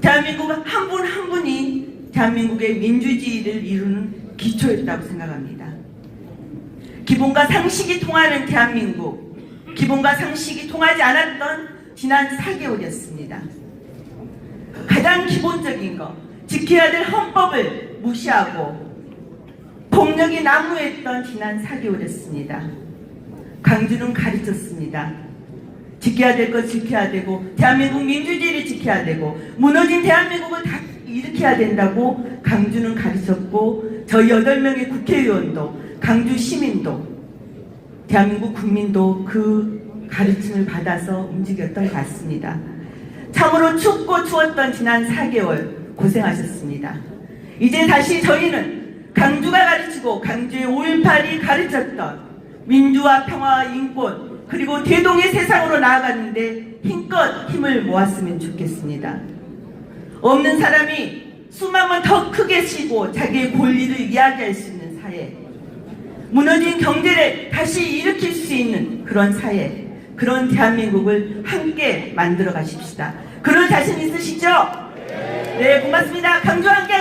대한민국 한분한 분이 대한민국의 민주주의를 이루는 기초였다고 생각합니다. 기본과 상식이 통하는 대한민국, 기본과 상식이 통하지 않았던 지난 4개월이었습니다. 가장 기본적인 거, 지켜야 될 헌법을 무시하고 폭력이 난무했던 지난 4개월이었습니다. 강주는 가르쳤습니다. 지켜야 될 것 지켜야 되고 대한민국 민주주의를 지켜야 되고 무너진 대한민국을 다 일으켜야 된다고 강주는 가르쳤고 저희 여덟 명의 국회의원도 강주 시민도 대한민국 국민도 그 가르침을 받아서 움직였던 것 같습니다. 참으로 춥고 추웠던 지난 4개월 고생하셨습니다. 이제 다시 저희는 강주가 가르치고 강주의 5.18이 가르쳤던 민주화 평화와 인권 그리고 대동의 세상으로 나아갔는데 힘껏 힘을 모았으면 좋겠습니다. 없는 사람이 번더 크게 쉬고 자기의 권리를 이야기할 수 있는 사회 무너진 경제를 다시 일으킬 수 있는 그런 사회 그런 대한민국을 함께 만들어 가십시다. 그럴 자신 있으시죠? 네 고맙습니다. 강조 함께